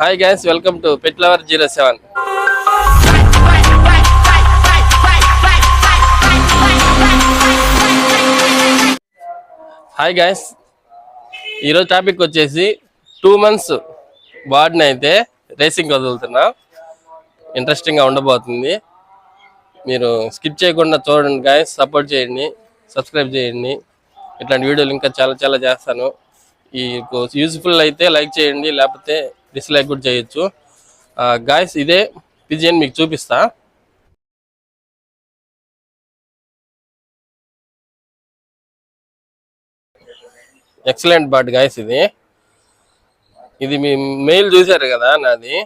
Hi guys welcome to pet lover zero seven hi guys ఈరోజు topic వచ్చేసి two months బాడీని అయితే racing వదులుతున్నా. ఇంట్రెస్టింగ్గా ఉండబోతుంది. మీరు స్కిప్ చేయకుండా చూడండి గాయస్ సపోర్ట్ చేయండి సబ్స్క్రైబ్ చేయండి. ఇట్లాంటి వీడియోలు ఇంకా చాలా చాలా చేస్తాను. ఈ యూస్ఫుల్ అయితే లైక్ చేయండి లేకపోతే డిస్లైక్ కూడా చేయొచ్చు. గాయస్ ఇదే పిజియన్ మీకు చూపిస్తా. ఎక్సలెంట్ బర్డ్ గాయస్ ఇది. ఇది మీ మెయిల్ చూసారు కదా నాది.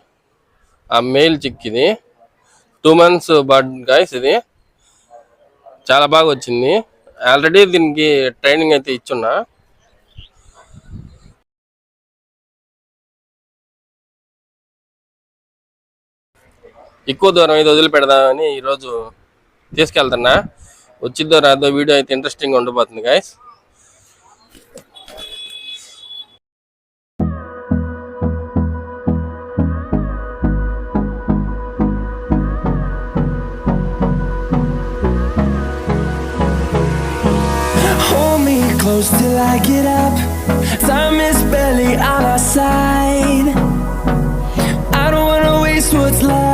ఆ మెయిల్ చిక్ ఇది. టూ మంత్స్ బర్డ్ గాయస్ ఇది. చాలా బాగా వచ్చింది. ఆల్రెడీ దీనికి ట్రైనింగ్ అయితే ఇచ్చున్నా. ఎక్కువ దూరం ఇది వదిలిపెడదామని ఈరోజు తీసుకెళ్తున్నా వచ్చిద్దో రాదో వీడియో అయితే ఇంట్రెస్టింగ్ ఉండబోతుంది guys close till I get up. Time is barely on our side. I don't wanna waste what's left.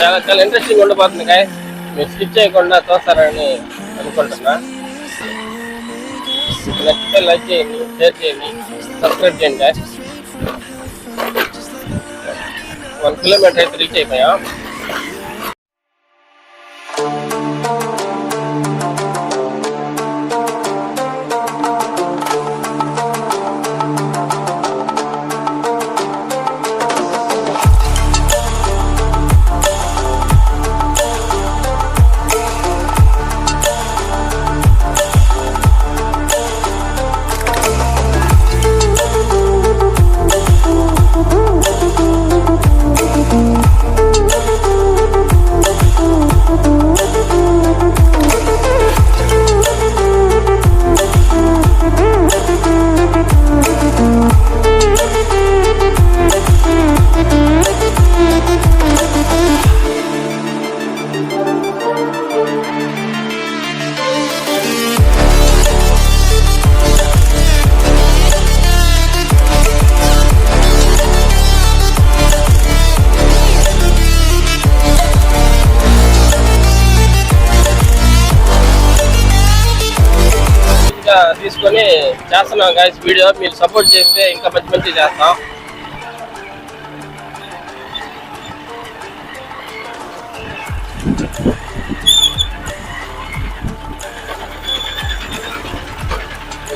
చాలా చాలా ఇంట్రెస్టింగ్ ఉండబోతుంది కాయ మీరు స్కిప్ చేయకుండా చూస్తారని అనుకుంటున్నా. నచ్చితే లైక్ చేయండి షేర్ చేయండి సబ్స్క్రైబ్ చేయండి వన్ కిలోమీటర్ అయితే రీచ్ అయిపోయాం. తీసుకొని చేస్తున్నాం గాయస్ వీడియో. మీరు సపోర్ట్ చేస్తే ఇంకా మంచి మంచి చేస్తాం.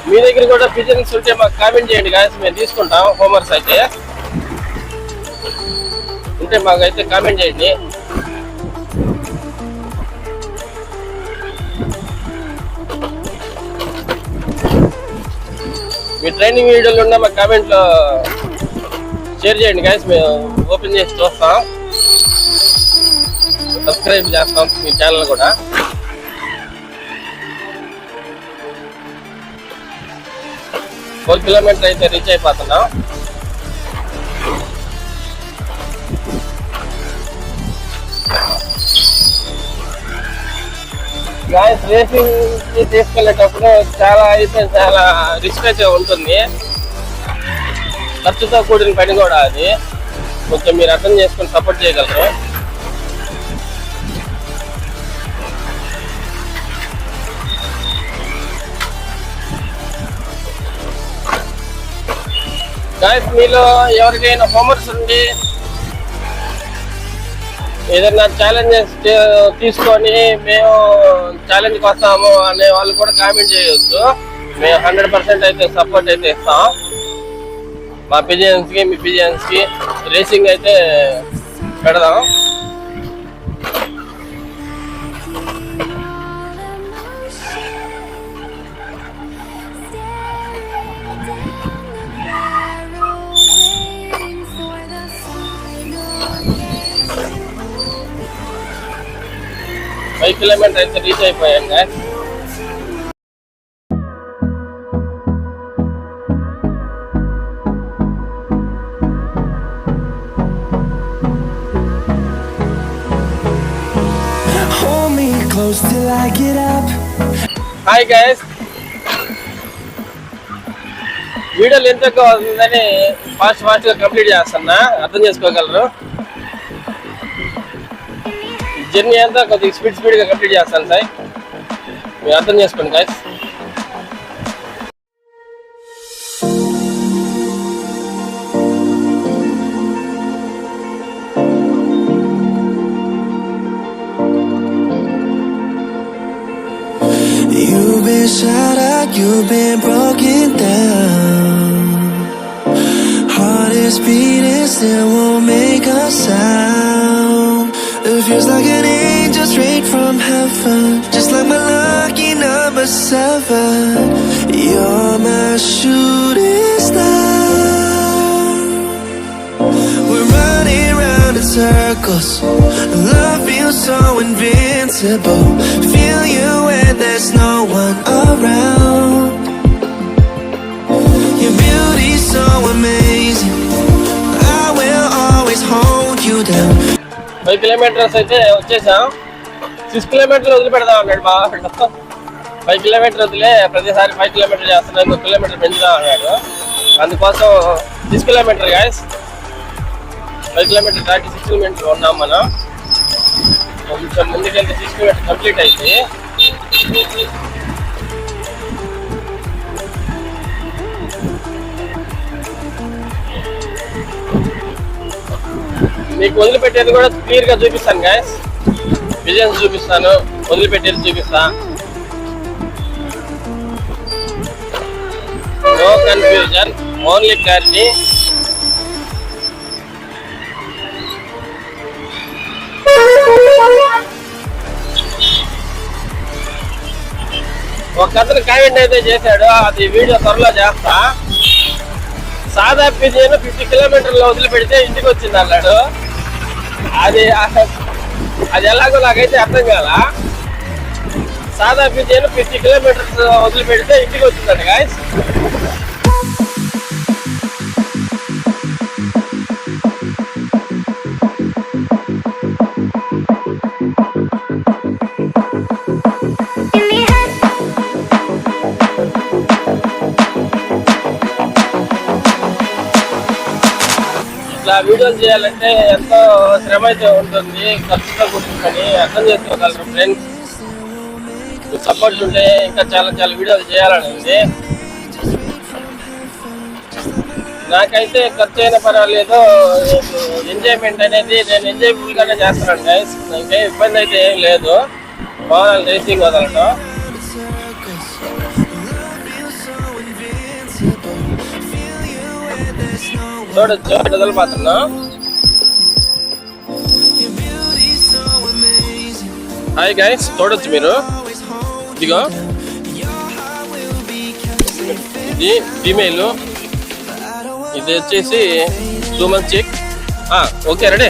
మీ దగ్గర కూడా పిజన్స్ ఉంటే మాకు కామెంట్ చేయండి గాయస్ మేము తీసుకుంటాం. హోంవర్క్స్ అయితే. ఉంటే మాకైతే కామెంట్ చేయండి. మీ ట్రైనింగ్ వీడియోలు ఉన్న మా కామెంట్లో షేర్ చేయండి గాయస్ మేము ఓపెన్ చేసి చూస్తాం. సబ్స్క్రైబ్ చేస్తాం మీ ఛానల్ కూడా. ఫోర్ కిలోమీటర్ అయితే రీచ్ అయిపోతున్నాం. గాయస్ రేసింగ్ తీసుకెళ్ళేటప్పుడు చాలా అయితే చాలా రిస్క్ అయితే ఉంటుంది. ఖర్చుతో కూడిన పని కూడా అది. కొంచెం మీరు అర్థం చేసుకొని సపోర్ట్ చేయగలరు. గాయస్ మీలో ఎవరికైనా హోమర్స్ ఉండి ఏదైనా ఛాలెంజెస్ తీసుకొని మేము ఛాలెంజ్కి వస్తాము అనే వాళ్ళు కూడా కామెంట్ చేయొచ్చు మేము హండ్రెడ్ పర్సెంట్ అయితే సపోర్ట్ అయితే ఇస్తాం. మా పిజియన్స్కి మీ పిజియన్స్కి రేసింగ్ అయితే పెడదాం. ఫైవ్ కిలోమీటర్ అయితే రీచ్ అయిపోయాం guys. Close till I get up. Hi guys వీడియోలు ఎంత ఎక్కువ అవుతుందని ఫాస్ట్ ఫాస్ట్గా కంప్లీట్ చేస్తున్నా అర్థం చేసుకోగలరు జర్నీ అంతా కొద్దిగా స్పీడ్ స్పీడ్ గా కంప్లీట్ చేస్తాను సార్ మీరు అర్థం చేసుకోండి guys You've been shot at, you've been broken down. Heart is beating, still won't make a sound. Feels like an angel straight from heaven, just like my lucky number seven. You're my shooting star. We're running round in circles. Love feels so invincible. Feel you when there's no one around. Your beauty's so amazing. I will always hold you down. Five kilometres అయితే వచ్చేసాం. Six కిలోమీటర్లు వదిలిపెడదాం అన్నాడు బాగా five kilometre వదిలే ప్రతిసారి five kilometre చేస్తున్నా ఇంకో kilometre పెంచుదాం అన్నాడు. అందుకోసం six kilometre guys five kilometre దాటి సిక్స్ కిలోమీటర్ ఉన్నాం మనం. కొంచెం ముందుకెళ్తే సిక్స్ కిలోమీటర్ కంప్లీట్ అయితే. మీకు వదిలిపెట్టేది కూడా క్లియర్గా చూపిస్తాను గాయస్ విజయన్స్ చూపిస్తాను వదిలిపెట్టేది చూపిస్తా. నో కన్ఫ్యూజన్ ఓన్లీ క్లారిటీ ఒక అతను కామెంట్ అయితే చేశాడు అది వీడియో త్వరలో చేస్తా. సాదా పిజియన్ ఫిఫ్టీ కిలోమీటర్లు వదిలిపెడితే ఇంటికి వచ్చింది అన్నాడు. అది అది ఎలాగో నాకైతే అర్థం కాల. సాదా పిజియన్ ఫిఫ్టీ కిలోమీటర్స్ వదిలిపెడితే ఇంటికి వస్తుందండి గాయస్ ఇట్లా వీడియోలు చేయాలంటే ఎంతో శ్రమ అయితే ఉంటుంది ఖర్చుతో కూర్చుని అర్థం చేసుకోగలరు ఫ్రెండ్స్ సపోర్ట్ ఉంటే ఇంకా చాలా చాలా వీడియోలు చేయాలని ఉంది నాకైతే ఖర్చు అయినా పర్వాలేదు ఎంజాయ్మెంట్ అనేది నేను ఎంజాయ్ఫుల్గానే చేస్తాను చేస్తున్నాను గైస్ నాకే ఇబ్బంది అయితే ఏం లేదు. బాగా రేసింగ్ వదలటం. చూడొచ్చు హాయ్ గైస్ చూడొచ్చు మీరు. ఇదిగో. ఇది ఫీమేల్ ఇది వచ్చేసి human chick check okay ready